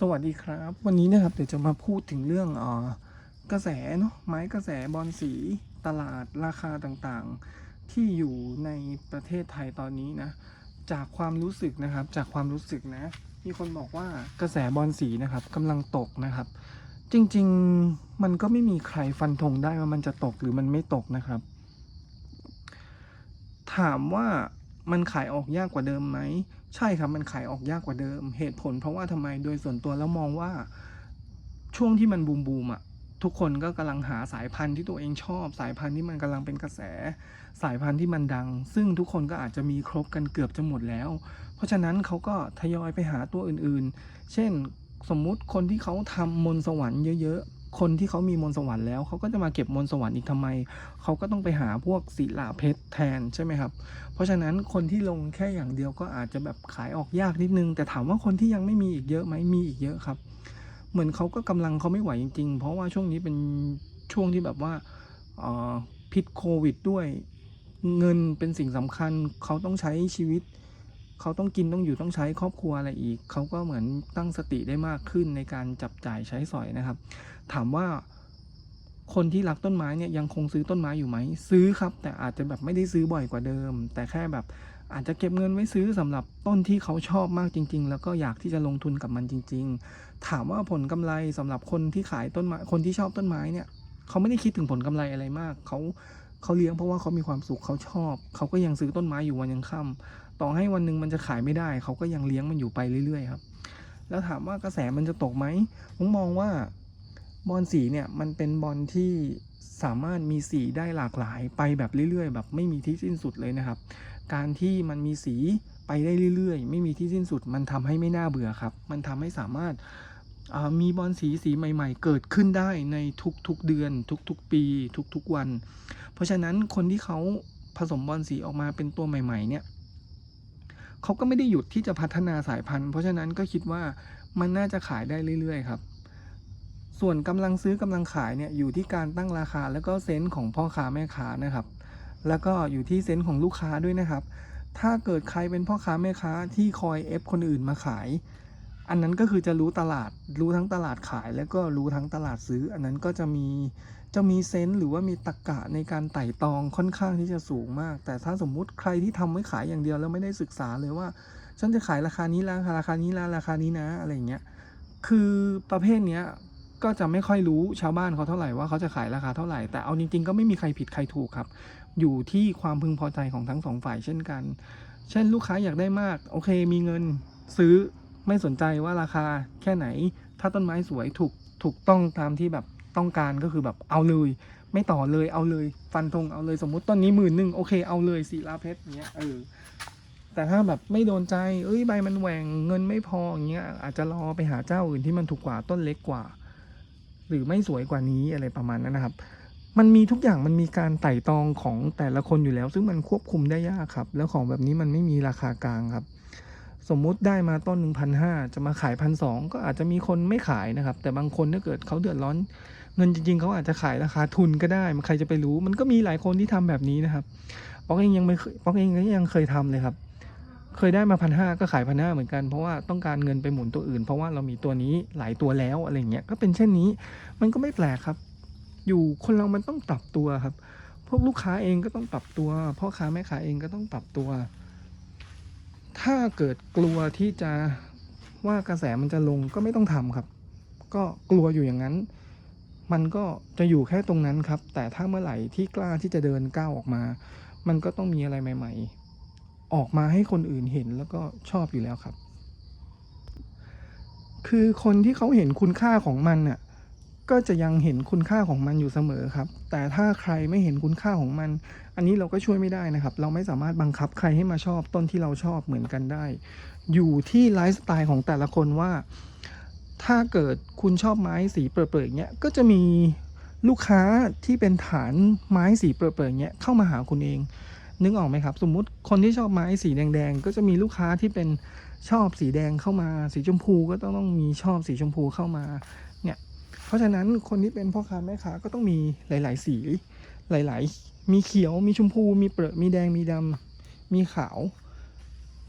สวัสดีครับ วันนี้นะครับเดี๋ยวจะมาพูดถึงเรื่องอ่อกระแสเนาะไม้กระแสบอลสีตลาดราคาต่างๆ ที่อยู่ในประเทศไทยตอนนี้นะ จากความรู้สึกนะครับจากความรู้สึกนะ มีคนบอกว่ากระแสบอลสีนะครับกำลังตกนะครับ จริงๆมันก็ไม่มีใครฟันธงได้ว่ามันจะตกหรือมันไม่ตกนะครับ ถามว่า มันขายออกยากกว่าเดิมไหม ใช่ครับมันขายออกยากกว่าเดิม เหตุผลเพราะว่าทำไมโดยส่วนตัวแล้วมองว่า ช่วงที่มันบูมบูมๆอะทุกคนก็กำลังหาสายพันธุ์ที่ตัวเองชอบ สายพันธุ์ที่มันกำลังเป็นกระแส สายพันธุ์ที่มันดัง ซึ่งทุกคนก็อาจจะมีครบกันเกือบจะหมดแล้ว เพราะฉะนั้นเขาก็ทยอยไปหาตัวอื่นๆ เช่นสมมุติคนที่เขาทำมนสวรรค์เยอะๆ คนที่เขามีมนสวรรค์แล้วเขาก็จะมาเก็บมนสวรรค์อีกทำไม เขาก็ต้องไปหาพวกศิลาเพชรแทนใช่ไหมครับ เพราะฉะนั้นคนที่ลงแค่อย่างเดียวก็อาจจะแบบขายออกยากนิดนึง แต่ถามว่าคนที่ยังไม่มีอีกเยอะไหมมีอีกเยอะครับ เหมือนเขาก็กำลังเขาไม่ไหวจริง ๆ เพราะว่าช่วงนี้เป็นช่วงที่แบบว่าออพิษโควิดด้วย เงินเป็นสิ่งสำคัญเขาต้องใช้ชีวิต เขาต้องกินต้องอยู่ต้องใช้ครอบครัวอะไรอีก เขาก็เหมือนตั้งสติได้มากขึ้นในการจับจ่ายใช้สอยนะครับ ถามว่าคนที่รักต้นไม้เนี่ยยังคงซื้อต้นไม้อยู่ไหม ซื้อครับ แต่อาจจะแบบไม่ได้ซื้อบ่อยกว่าเดิม แต่แค่แบบอาจจะเก็บเงินไว้ซื้อสำหรับต้นที่เขาชอบมากจริง ๆ แล้วก็อยากที่จะลงทุนกับมันจริง ๆ ถามว่าผลกำไรสำหรับคนที่ขายต้นไม้คนที่ชอบต้นไม้เนี่ย เขาไม่ได้คิดถึงผลกำไรอะไรมาก เขา เขาเลี้ยงเพราะว่าเขามีความสุขเขาชอบ เขาก็ยังซื้อต้นไม้อยู่วันยังค่ำต่อให้วันหนึ่งมันจะขายไม่ได้ เขาก็ยังเลี้ยงมันอยู่ไปเรื่อยๆครับ แล้วถามว่ากระแสมันจะตกไหมผมมองว่าบอลสีเนี่ยมันเป็นบอลที่สามารถมีสีได้หลากหลายไปแบบเรื่อยๆ แบบไม่มีที่สิ้นสุดเลยนะครับ การที่มันมีสีไปได้เรื่อยๆ ไม่มีที่สิ้นสุด มันทำให้ไม่น่าเบื่อครับ มันทำให้สามารถ มีบอลสีสีใหม่ ๆ เกิดขึ้นได้ในทุกๆเดือน ทุกๆ ปี ทุกๆวัน เพราะฉะนั้นคนที่เขาผสมบอลสีออกมาเป็นตัวใหม่ ๆ เนี่ยเขาก็ไม่ได้หยุดที่จะพัฒนาสายพันธุ์ เพราะฉะนั้นก็คิดว่ามันน่าจะขายได้เรื่อย ๆ ครับ ส่วนกำลังซื้อกำลังขายเนี่ยอยู่ที่การตั้งราคาแล้วก็เซนส์ของพ่อค้าแม่ค้านะครับ แล้วก็อยู่ที่เซนส์ของลูกค้าด้วยนะครับ ถ้าเกิดใครเป็นพ่อค้าแม่ค้าที่คอยเอฟคนอื่นมาขาย อันนั้นก็คือจะรู้ตลาดรู้ทั้งตลาดขายแล้วก็รู้ทั้งตลาดซื้อ อันนั้นก็จะมีจะมีเซนส์หรือว่ามีตรรกะในการไต่ตองค่อนข้างที่จะสูงมาก แต่ถ้าสมมุติใครที่ทำไว้ขายอย่างเดียวแล้วไม่ได้ศึกษาเลยว่า ฉันจะขายราคานี้แล้วราคานี้แล้วราคานี้นะอะไรเงี้ยคือประเภทเนี้ยก็จะไม่ค่อยรู้ชาวบ้านเขาเท่าไหร่ว่าเขาจะขายราคาเท่าไหร่ แต่เอาจริง ๆ ก็ไม่มีใครผิดใครถูกครับ อยู่ที่ความพึงพอใจของทั้งสองฝ่ายเช่นกัน เช่นลูกค้าอยากได้มาก โอเคมีเงินซื้อ ไม่สนใจว่าราคาแค่ไหน ถ้าต้นไม้สวยถูกถูกต้องตามที่แบบต้องการก็คือแบบเอาเลย ไม่ต่อเลยเอาเลย ฟันธงเอาเลยสมมุติต้นนี้หมื่นหนึ่งโอเคเอาเลยสีลาเพชรเงี้ยเออแต่ถ้าแบบไม่โดนใจ เอ้ยใบมันแหว่งเงินไม่พออย่างเงี้ยอาจจะรอไปหาเจ้าอื่นที่มันถูกกว่าต้นเล็กกว่า หรือไม่สวยกว่านี้อะไรประมาณนั้นนะครับ มันมีทุกอย่างมันมีการไต่ตองของแต่ละคนอยู่แล้ว ซึ่งมันควบคุมได้ยากครับ แล้วของแบบนี้มันไม่มีราคากลางครับ สมมุติได้มาต้นหนึ่งพันห้าจะมาขายพันสองก็อาจจะมีคนไม่ขายนะครับ แต่บางคนถ้าเกิดเขาเดือดร้อน เงินจริงๆเขาอาจจะขายราคาทุนก็ได้ มันใครจะไปรู้ มันก็มีหลายคนที่ทำแบบนี้นะครับป๊อกเองยังไม่เคยป๊อกเองก็ยังเคยทำเลยครับ เคยได้มาพันห้าก็ขายพันห้าเหมือนกันเพราะว่าต้องการเงินไปหมุนตัวอื่น เพราะว่าเรามีตัวนี้หลายตัวแล้วอะไรเงี้ยก็เป็นเช่นนี้ มันก็ไม่แปลกครับ อยู่คนเรามันต้องปรับตัวครับ พวกลูกค้าเองก็ต้องปรับตัวพ่อค้าแม่ค้าเองก็ต้องปรับตัว ถ้าเกิดกลัวที่จะว่ากระแสมันจะลงก็ไม่ต้องทำครับ ก็กลัวอยู่อย่างนั้น มันก็จะอยู่แค่ตรงนั้นครับ แต่ถ้าเมื่อไหร่ที่กล้าที่จะเดินก้าวออกมา มันก็ต้องมีอะไรใหม่ ๆ ออกมาให้คนอื่นเห็นแล้วก็ชอบอยู่แล้วครับ คือคนที่เขาเห็นคุณค่าของมันน่ะ ก็จะยังเห็นคุณค่าของมันอยู่เสมอครับ แต่ถ้าใครไม่เห็นคุณค่าของมัน อันนี้เราก็ช่วยไม่ได้นะครับ เราไม่สามารถบังคับใครให้มาชอบต้นที่เราชอบเหมือนกันได้ อยู่ที่ไลฟ์สไตล์ของแต่ละคนว่า ถ้าเกิดคุณชอบไม้สีเปรอะๆอย่างเงี้ย ก็จะมีลูกค้าที่เป็นฐานไม้สีเปรอะๆอย่างเงี้ยเข้ามาหาคุณเอง นึกออกไหมครับ สมมุติคนที่ชอบไม้สีแดง ๆ ก็จะมีลูกค้าที่เป็นชอบสีแดงเข้ามา สีชมพูก็ต้องต้องมีชอบสีชมพูเข้ามา เพราะฉะนั้นคนที่เป็นพ่อค้าแม่ค้าก็ต้องมีหลาย ๆ สี หลาย ๆ มีเขียว มีชมพู มีเปรอะมีแดง มีดำมีขาว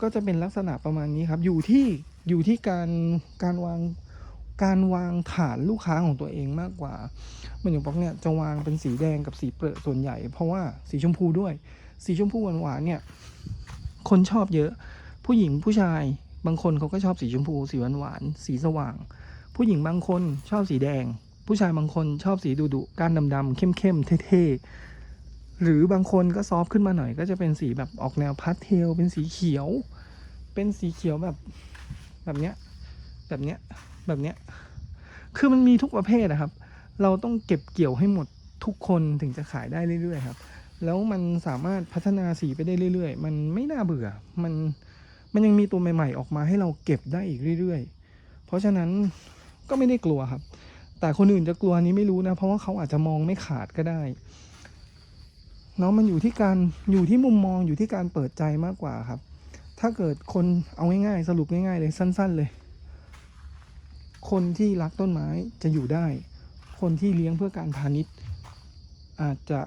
ก็จะเป็นลักษณะประมาณนี้ครับ อยู่ที่อยู่ที่การการวางการวางฐานลูกค้าของตัวเองมากกว่าเหมือนอย่างป๊อกเนี่ยจะวางเป็นสีแดงกับสีเปลือกส่วนใหญ่ เพราะว่าสีชมพูด้วย สีชมพูหวานๆเนี่ย คนชอบเยอะ ผู้หญิงผู้ชายบางคนเขาก็ชอบสีชมพู สีหวานๆสีสว่าง ผู้หญิงบางคนชอบสีแดง ผู้ชายบางคนชอบสีดุๆก้านดำๆเข้มๆเท่ๆหรือบางคนก็ซอฟขึ้นมาหน่อย ก็จะเป็นสีแบบออกแนวพาสเทล เป็นสีเขียว เป็นสีเขียวแบบแบบเนี้ยแบบเนี้ยแบบเนี้ยคือมันมีทุกประเภทนะครับ เราต้องเก็บเกี่ยวให้หมดทุกคนถึงจะขายได้เรื่อยๆครับ แล้วมันสามารถพัฒนาสีไปได้เรื่อยๆ มันไม่น่าเบื่อ มันมันยังมีตัวใหม่ ๆ ออกมาให้เราเก็บได้อีกเรื่อยๆ เพราะฉะนั้น ก็ไม่ได้กลัวครับ แต่คนอื่นจะกลัวนี้ไม่รู้นะ เพราะว่าเขาอาจจะมองไม่ขาดก็ได้เนาะมันอยู่ที่การอยู่ที่มุมมองอยู่ที่การเปิดใจมากกว่าครับ ถ้าเกิดคนเอาง่ายๆ สรุปง่ายๆเลยสั้น ๆเลย คนที่รักต้นไม้จะอยู่ได้ คนที่เลี้ยงเพื่อการพาณิชย์ อาจจะ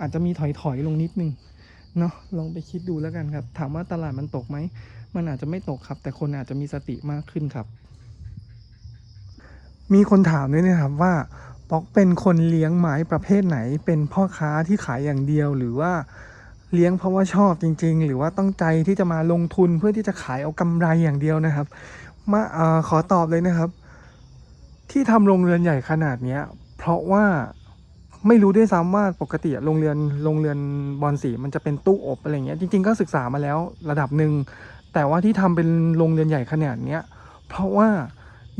อาจจะมีถอยๆลงนิดนึงเนาะลองไปคิดดูแล้วกันครับ ถามว่าตลาดมันตกไหม มันอาจจะไม่ตกครับ แต่คนอาจจะมีสติมากขึ้นครับ มีคนถามด้วยนะครับว่าป๊อกเป็นคนเลี้ยงไม้ประเภทไหน เป็นพ่อค้าที่ขายอย่างเดียวหรือว่าเลี้ยงเพราะว่าชอบจริง ๆ หรือว่าตั้งใจที่จะมาลงทุนเพื่อที่จะขายเอากำไรอย่างเดียวนะครับ มาอขอตอบเลยนะครับ ที่ทำโรงเรือนใหญ่ขนาดเนี้ย เพราะว่าไม่รู้ด้วยซ้ำว่าปกติโรงเรือนโรงเรือนบอลสีมันจะเป็นตู้อบอะไรเงี้ยจริง ๆ ก็ศึกษามาแล้วระดับหนึ่งแต่ว่าที่ทำเป็นโรงเรือนใหญ่ขนาดเนี้ยเพราะว่า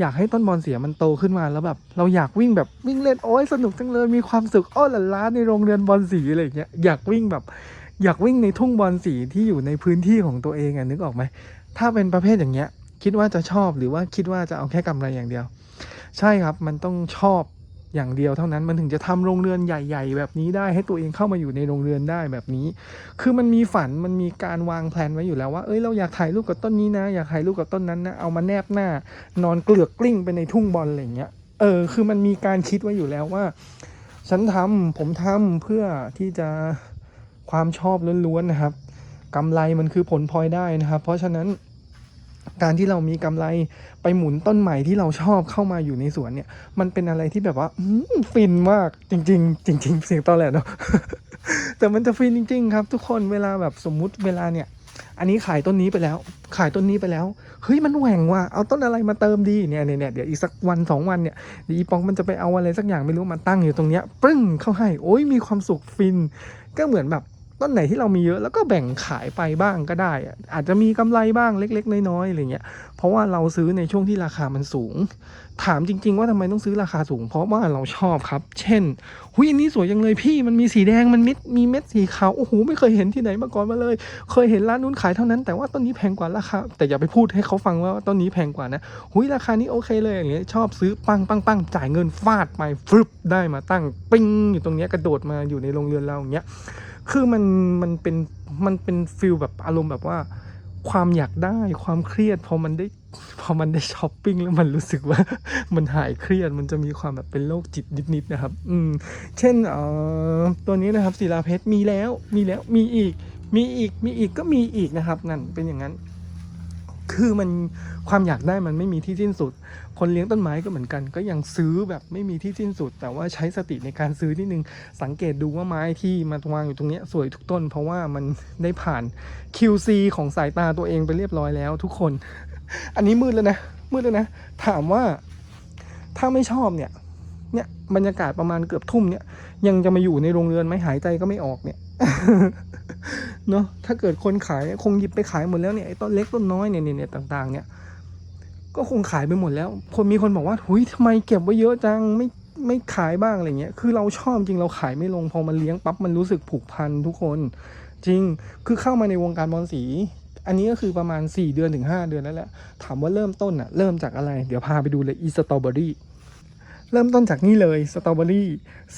อยากให้ต้นบอลเสียมันโตขึ้นมาแล้วแบบ เราอยากวิ่งแบบวิ่งเล่นโอ้ยสนุกจังเลยมีความสุขอ้อหลาล้าในโรงเรียนบอลสีอะไรอย่างเงี้ยอยากวิ่งแบบ อยากวิ่งในทุ่งบอลสีที่อยู่ในพื้นที่ของตัวเองอะนึกออกไหมถ้าเป็นประเภทอย่างเงี้ย คิดว่าจะชอบหรือว่าคิดว่าจะเอาแค่กำไรอย่างเดียว ใช่ครับมันต้องชอบ อย่างเดียวเท่านั้นมันถึงจะทำโรงเรือนใหญ่ ๆ แบบนี้ได้ให้ตัวเองเข้ามาอยู่ในโรงเรือนได้แบบนี้ คือมันมีฝันมันมีการวางแผนไว้อยู่แล้วว่าเอ้ยเราอยากถ่ายรูปกับต้นนี้นะ อยากถ่ายรูปกับต้นนั้นนะเอามาแนบหน้า นอนเกลือกกลิ้งไปในทุ่งบอลอะไรเงี้ยเออคือมันมีการคิดไว้อยู่แล้วว่า ฉันทำผมทำเพื่อที่จะความชอบล้วนๆนะครับกำไรมันคือผลพลอยได้นะครับ เพราะฉะนั้น การที่เรามีกำไรไปหมุนต้นใหม่ที่เราชอบเข้ามาอยู่ในสวนเนี่ย มันเป็นอะไรที่แบบว่าฟินมากจริง ๆ จริง ๆ เสียงตอนแหลเนาะแต่มันจะฟินจริง ๆ ครับ ทุกคนเวลาแบบสมมุติเวลาเนี่ย อันนี้ขายต้นนี้ไปแล้ว ขายต้นนี้ไปแล้วเฮ้ยมันแหว่งว่ะเอาต้นอะไรมาเติมดีเนี่ยเนี่ยเนี่ยเดี๋ยวอีกสักวันสองวันเนี่ยเดี๋ยวอีปองมันจะไปเอาอะไรสักอย่างไม่รู้มาตั้งอยู่ตรงเนี้ยปึ้งเข้าให้ โอ้ยมีความสุขฟิน ก็เหมือนแบบ ต้นไหนที่เรามีเยอะแล้วก็แบ่งขายไปบ้างก็ได้อะอาจจะมีกำไรบ้างเล็ก ๆ น้อยๆอะไรเงี้ยเพราะว่าเราซื้อในช่วงที่ราคามันสูง ถามจริง ๆ ว่าทำไมต้องซื้อราคาสูง เพราะว่าเราชอบครับ เช่นหุยอันนี้สวยจังเลยพี่มันมีสีแดงมันมิดมีเม็ดสีขาวโอ้โหไม่เคยเห็นที่ไหนมาก่อนมาเลย เคยเห็นร้านนู้นขายเท่านั้น แต่ว่าต้นนี้แพงกว่าราคาแต่อย่าไปพูดให้เขาฟังว่าต้นนี้แพงกว่านะหุยราคานี้โอเคเลยอย่างเงี้ยชอบซื้อปังปังปังจ่ายเงินฟาดไปฟึบได้มาตั้งปิ้งอยู่ตรงเนี้ยกระโดดมาอยู่ในโรงเรือนเราอย่างเงี้ย คือมันมันเป็นมันเป็นฟิลแบบอารมณ์แบบว่า ความอยากได้ความเครียดพอมันได้พอมันได้ช้อปปิ้งแล้วมันรู้สึกว่ามันหายเครียดมันจะมีความแบบเป็นโรคจิตนิดๆนะครับ อืม เช่นเอ่อตัวนี้นะครับศิลาเพชรมีแล้วมีแล้วมีอีก มีอีกมีอีกก็มีอีกนะครับนั่นเป็นอย่างนั้น คือมันความอยากได้มันไม่มีที่สิ้นสุด คนเลี้ยงต้นไม้ก็เหมือนกัน ก็ยังซื้อแบบไม่มีที่สิ้นสุด แต่ว่าใช้สติในการซื้อนิดนึง สังเกตดูว่าไม้ที่มาวางอยู่ตรงนี้สวยทุกต้น เพราะว่ามันได้ผ่าน QC ของสายตาตัวเองไปเรียบร้อยแล้วทุกคน อันนี้มืดแล้วนะ มืดแล้วนะ ถามว่าถ้าไม่ชอบเนี่ยเนี่ยบรรยากาศประมาณเกือบทุ่มเนี่ย ยังจะมาอยู่ในโรงเรือนไหมหายใจก็ไม่ออกเนี่ย เนาะถ้าเกิดคนขายคงหยิบไปขายหมดแล้วเนี่ยไอ้ต้นเล็กต้นน้อยเนี่ยเนี่ยต่างๆ เนี่ย ก็คงขายไปหมดแล้วคนมีคนบอกว่าหุยทำไมเก็บไว้เยอะจังไม่ไม่ขายบ้างอะไรเงี้ยคือเราชอบจริงเราขายไม่ลงพอมันเลี้ยงปั๊บมันรู้สึกผูกพันทุกคน จริงคือเข้ามาในวงการบอลสีอันนี้ก็คือประมาณ 4 เดือนถึง 5 เดือนแล้วแหละ ถามว่าเริ่มต้นอะเริ่มจากอะไร เดี๋ยวพาไปดูเลยอีสตรอเบอรี่ เริ่มต้นจากนี่เลยสตรอเบอรี่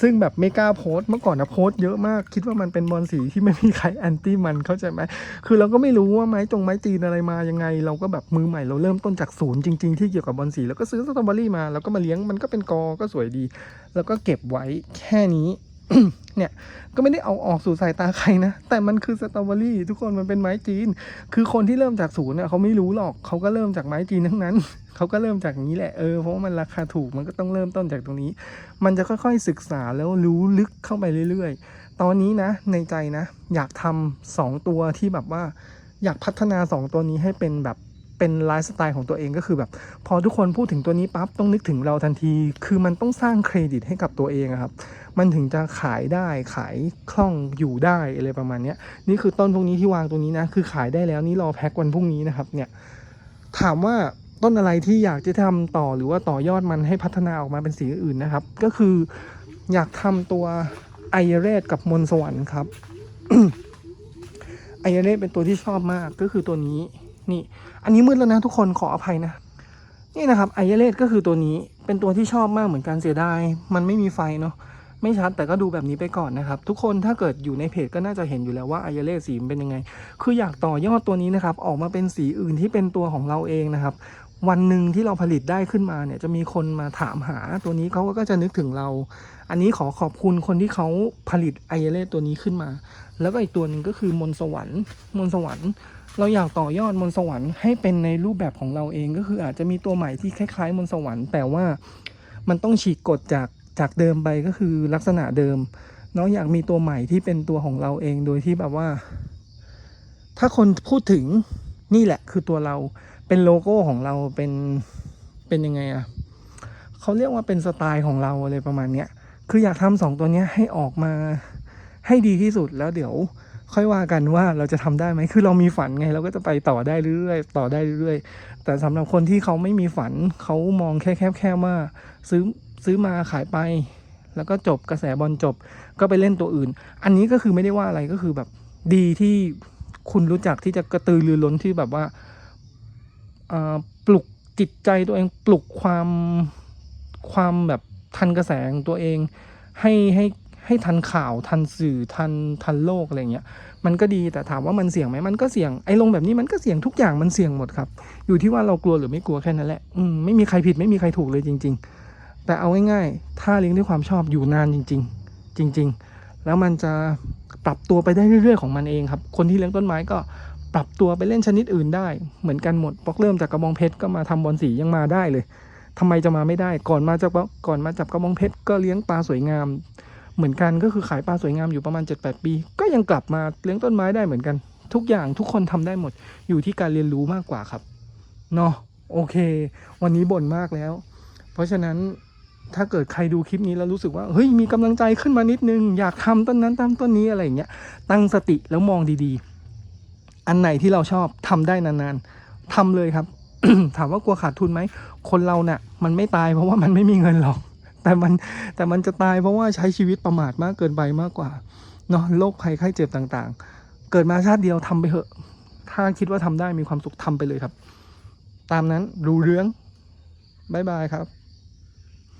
ซึ่งแบบไม่กล้าโพสเมื่อก่อนนะโพสเยอะมาก คิดว่ามันเป็นบอลสีที่ไม่มีใครแอนตี้มันเข้าใจไหมคือเราก็ไม่รู้ว่าไม้จงไม้จีนอะไรมายังไง เราก็แบบมือใหม่เราเริ่มต้นจากศูนย์จริง ๆ ที่เกี่ยวกับบอลสีแล้วก็ซื้อสตรอเบอรี่มาแล้วก็มาเลี้ยงมันก็เป็นกอก็สวยดี แล้วก็เก็บไว้แค่นี้ เนี่ยก็ไม่ได้เอาออกสู่สายตาใครนะ แต่มันคือสตรอเบอรี่ทุกคนมันเป็นไม้จีน คือคนที่เริ่มจากศูนย์เนี่ยเขาไม่รู้หรอกเขาก็เริ่มจากไม้จีนทั้งนั้น เขาก็เริ่มจากนี้แหละเออเพราะว่ามันราคาถูกมันก็ต้องเริ่มต้นจากตรงนี้ มันจะค่อยๆศึกษาแล้วรู้ลึกเข้าไปเรื่อยๆ ตอนนี้นะ ในใจนะ อยากทำสองตัวที่แบบว่า อยากพัฒนาสองตัวนี้ให้เป็นแบบ เป็นไลฟ์สไตล์ของตัวเองก็คือแบบ พอทุกคนพูดถึงตัวนี้ปั๊บต้องนึกถึงเราทันที คือมันต้องสร้างเครดิตให้กับตัวเองครับ มันถึงจะขายได้ขายคล่องอยู่ได้อะไรประมาณนี้นี่คือต้นพวกนี้ที่วางตรงนี้นะ คือขายได้แล้วนี่รอแพ็ควันพรุ่งนี้นะครับเนี่ยถามว่าต้นอะไรที่อยากจะทำต่อหรือว่าต่อยอดมันให้พัฒนาออกมาเป็นสีอื่นนะครับ ก็คืออยากทำตัวไอเรสกับมนสวรรค์ครับไอเรสเป็นตัวที่ชอบมากก็คือตัวนี้ นี่ อันนี้มืดแล้วนะทุกคนขออภัยนะ นี่นะครับไอเรสก็คือตัวนี้เป็นตัวที่ชอบมากเหมือนกันเสียดายมันไม่มีไฟเนาะไม่ชัดแต่ก็ดูแบบนี้ไปก่อนนะครับ ทุกคนถ้าเกิดอยู่ในเพจก็น่าจะเห็นอยู่แล้วว่าไอายเล่สีมันเป็นยังไง คืออยากต่อยอดตัวนี้นะครับ ออกมาเป็นสีอื่นที่เป็นตัวของเราเองนะครับ วันหนึ่งที่เราผลิตได้ขึ้นมาเนี่ยจะมีคนมาถามหาตัวนี้เขาก็จะนึกถึงเรา อันนี้ขอขอบคุณคนที่เขาผลิตไอายเล่ตัวนี้ขึ้นมา แล้วก็อีกตัวหนึ่งก็คือมนสวรรค์มนสวรรค์ เราอยากต่อยอดมนสวรรค์ให้เป็นในรูปแบบของเราเองก็คืออาจจะมีตัวใหม่ที่คล้ายๆ มนสวรรค์ แต่ว่ามันต้องฉีกกฎจากจากเดิมไปก็คือลักษณะเดิมเนาะอยากมีตัวใหม่ที่เป็นตัวของเราเองโดยที่แบบว่า ถ้าคนพูดถึงนี่แหละคือตัวเราเป็นโลโก้ของเราเป็นเป็นยังไงอะเขาเรียกว่าเป็นสไตล์ของเราอะไรประมาณเนี้ยคืออยากทำสองตัวเนี้ยให้ออกมาให้ดีที่สุดแล้วเดี๋ยว ค่อยว่ากันว่าเราจะทำได้ไหมคือเรามีฝันไง เราก็จะไปต่อได้เรื่อยๆต่อได้เรื่อยๆ แต่สำหรับคนที่เขาไม่มีฝันเขามองแค่แค่แค่ว่าซื้อซื้อมาขายไป แล้วก็จบกระแสบอลจบ ก็ไปเล่นตัวอื่น อันนี้ก็คือไม่ได้ว่าอะไรก็คือแบบดีที่คุณรู้จักที่จะกระตือรือร้นที่แบบว่าปลุกจิตใจตัวเองปลุกความความแบบทันกระแสของตัวเอง ให้ให้ ให้ทันข่าวทันสื่อทันทันโลกอะไรเงี้ยมันก็ดีแต่ถามว่ามันเสี่ยงไหมมันก็เสี่ยงไอ้ลงแบบนี้มันก็เสี่ยงทุกอย่างมันเสี่ยงหมดครับ อยู่ที่ว่าเรากลัวหรือไม่กลัวแค่นั้นแหละอืมไม่มีใครผิดไม่มีใครถูกเลยจริง ๆ แต่เอาง่ายๆ ถ้าเลี้ยงด้วยความชอบอยู่นานจริง ๆ จริง ๆ แล้วมันจะปรับตัวไปได้เรื่อย ๆ ของมันเองครับ คนที่เลี้ยงต้นไม้ก็ปรับตัวไปเล่นชนิดอื่นได้ เหมือนกันหมดปอกเริ่มจากกระบองเพชรก็มาทำบอลสียังมาได้เลยทำไมจะมาไม่ได้ ก่อนมาจากก่อนมาจับกระบองเพชรก็เลี้ยงปลาสวยงาม เหมือนกันก็คือขายปลาสวยงามอยู่ประมาณ 7-8 ปี ก็ยังกลับมาเลี้ยงต้นไม้ได้เหมือนกัน ทุกอย่างทุกคนทำได้หมดอยู่ที่การเรียนรู้มากกว่าครับเนาะโอเค วันนี้บ่นมากแล้ว เพราะฉะนั้นถ้าเกิดใครดูคลิปนี้แล้วรู้สึกว่าเฮ้ยมีกำลังใจขึ้นมานิดนึง อยากทำต้นนั้นตามต้นนี้อะไรอย่างเงี้ยตั้งสติแล้วมองดีๆ อันไหนที่เราชอบทำได้นานๆทำเลยครับ ถามว่ากลัวขาดทุนไหมคนเราเน่ะ มันไม่ตายเพราะว่ามันไม่มีเงินหรอก แต่มันแต่มันจะตายเพราะว่าใช้ชีวิตประมาทมากเกินไปมากกว่าเนาะโรคภัยไข้เจ็บต่างๆ เกิดมาชาติเดียวทำไปเถอะ ถ้าคิดว่าทำได้มีความสุขทำไปเลยครับ ตามนั้นรู้เรื่องบายบายครับ